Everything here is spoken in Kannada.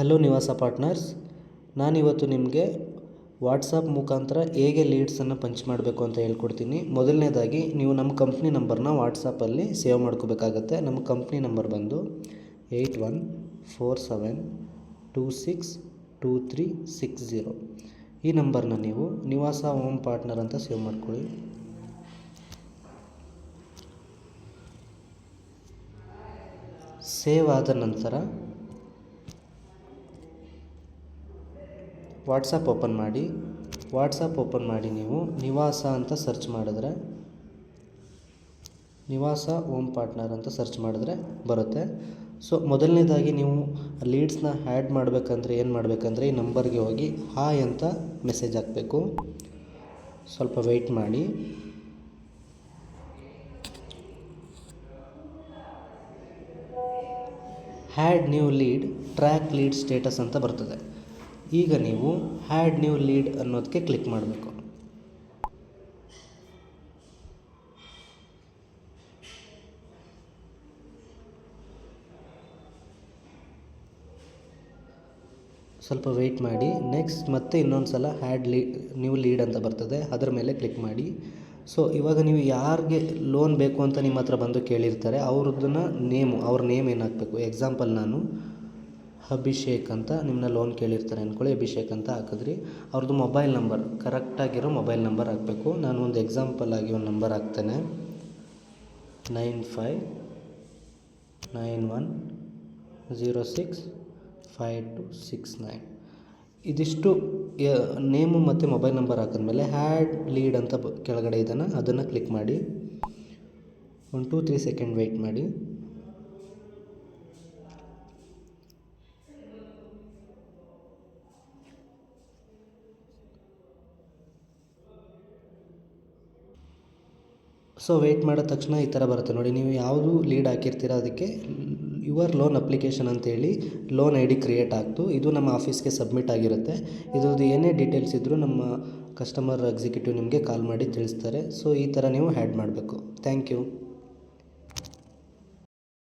ಹಲೋ ನಿವಾಸ ಪಾರ್ಟ್ನರ್ಸ್, ನಾನಿವತ್ತು ನಿಮಗೆ ವಾಟ್ಸಪ್ ಮುಖಾಂತರ ಹೇಗೆ ಲೀಡ್ಸನ್ನು ಪಂಚ್ ಮಾಡಬೇಕು ಅಂತ ಹೇಳ್ಕೊಡ್ತೀನಿ. ಮೊದಲನೇದಾಗಿ, ನೀವು ನಮ್ಮ ಕಂಪ್ನಿ ನಂಬರ್ನ ವಾಟ್ಸಪ್ಪಲ್ಲಿ ಸೇವ್ ಮಾಡ್ಕೋಬೇಕಾಗತ್ತೆ. ನಮ್ಮ ಕಂಪ್ನಿ ನಂಬರ್ ಬಂದು eight one four seven two six two three six zero ಈ ನಂಬರ್ನ ನೀವು ನಿವಾಸ ಹೋಮ್ ಪಾರ್ಟ್ನರ್ ಅಂತ ಸೇವ್ ಮಾಡ್ಕೊಳ್ಳಿ. ಸೇವ್ ಆದ ನಂತರ ವಾಟ್ಸಪ್ ಓಪನ್ ಮಾಡಿ, ವಾಟ್ಸಪ್ ಓಪನ್ ಮಾಡಿ ನೀವು ನಿವಾಸ ಅಂತ ಸರ್ಚ್ ಮಾಡಿದ್ರೆ, ನಿವಾಸ ಓಮ್ ಪಾರ್ಟ್ನರ್ ಅಂತ ಸರ್ಚ್ ಮಾಡಿದ್ರೆ ಬರುತ್ತೆ. ಸೊ, ಮೊದಲನೇದಾಗಿ ನೀವು ಲೀಡ್ಸ್ನ ಆ್ಯಡ್ ಮಾಡಬೇಕಂದ್ರೆ ಏನು ಮಾಡಬೇಕಂದ್ರೆ ಈ ನಂಬರ್ಗೆ ಹೋಗಿ ಹಾಯ್ ಅಂತ ಮೆಸೇಜ್ ಹಾಕಬೇಕು. ಸ್ವಲ್ಪ ವೆಯ್ಟ್ ಮಾಡಿ. Add new lead, track lead status ಅಂತ ಬರ್ತದೆ. ಈಗ ನೀವು ಹ್ಯಾಡ್ ನ್ಯೂ ಲೀಡ್ ಅನ್ನೋದಕ್ಕೆ ಕ್ಲಿಕ್ ಮಾಡಬೇಕು. ಸ್ವಲ್ಪ ವೆಯ್ಟ್ ಮಾಡಿ. ನೆಕ್ಸ್ಟ್ ಮತ್ತೆ ಇನ್ನೊಂದು ಸಲ ಹ್ಯಾಡ್ ಲೀ ನ್ಯೂ ಲೀಡ್ ಅಂತ ಬರ್ತದೆ. ಅದರ ಮೇಲೆ ಕ್ಲಿಕ್ ಮಾಡಿ. ಸೊ ಇವಾಗ ನೀವು ಯಾರಿಗೆ ಲೋನ್ ಬೇಕು ಅಂತ ನಿಮ್ಮ ಹತ್ರ ಬಂದು ಕೇಳಿರ್ತಾರೆ, ಅವ್ರದ್ದನ್ನ ನೇಮು ಅವ್ರ ನೇಮ್ ಏನಾಗಬೇಕು ಎಕ್ಸಾಂಪಲ್ ನಾನು. ಅಭಿಷೇಕ್ ಅಂತ ನಿಮ್ಮನ್ನ ಲೋನ್ ಕೇಳಿರ್ತಾರೆ ಅಂದ್ಕೊಳ್ಳಿ ಅಭಿಷೇಕ್ ಅಂತ ಹಾಕಿದ್ರಿ. ಅವ್ರದ್ದು ಮೊಬೈಲ್ ನಂಬರ್ ಕರೆಕ್ಟಾಗಿರೋ ಮೊಬೈಲ್ ನಂಬರ್ ಹಾಕಬೇಕು. ನಾನು ಒಂದು ಎಕ್ಸಾಂಪಲ್ ಆಗಿ ಒಂದು ನಂಬರ್ ಹಾಕ್ತೇನೆ. Nine five nine one zero six five two six nine ಇದಿಷ್ಟು ನೇಮು ಮತ್ತು ಮೊಬೈಲ್ ನಂಬರ್ ಹಾಕಿದ್ಮೇಲೆ ಹ್ಯಾಡ್ ಲೀಡ್ ಅಂತ ಕೆಳಗಡೆ ಇದನ್ನು, ಅದನ್ನು ಕ್ಲಿಕ್ ಮಾಡಿ. ಒಂದು ಟೂ ತ್ರೀ ಸೆಕೆಂಡ್ ವೆಯ್ಟ್ ಮಾಡಿ. ಸೊ ವೆಯ್ಟ್ ಮಾಡಿದ ತಕ್ಷಣ ಈ ಥರ ಬರುತ್ತೆ. ನೋಡಿ, ನೀವು ಯಾವುದು ಲೀಡ್ ಹಾಕಿರ್ತೀರ ಅದಕ್ಕೆ ಯುವರ್ ಲೋನ್ ಅಪ್ಲಿಕೇಶನ್ ಅಂತೇಳಿ ಲೋನ್ ಐ ಡಿ ಕ್ರಿಯೇಟ್ ಆಗ್ತು. ಇದು ನಮ್ಮ ಆಫೀಸ್ಗೆ ಸಬ್ಮಿಟ್ ಆಗಿರುತ್ತೆ. ಇದ್ರದ್ದು ಏನೇ ಡೀಟೇಲ್ಸ್ ಇದ್ದರೂ ನಮ್ಮ ಕಸ್ಟಮರ್ ಎಕ್ಸಿಕ್ಯೂಟಿವ್ ನಿಮಗೆ ಕಾಲ್ ಮಾಡಿ ತಿಳಿಸ್ತಾರೆ. ಸೊ ಈ ಥರ ನೀವು ಹ್ಯಾಡ್ ಮಾಡಬೇಕು. Thank you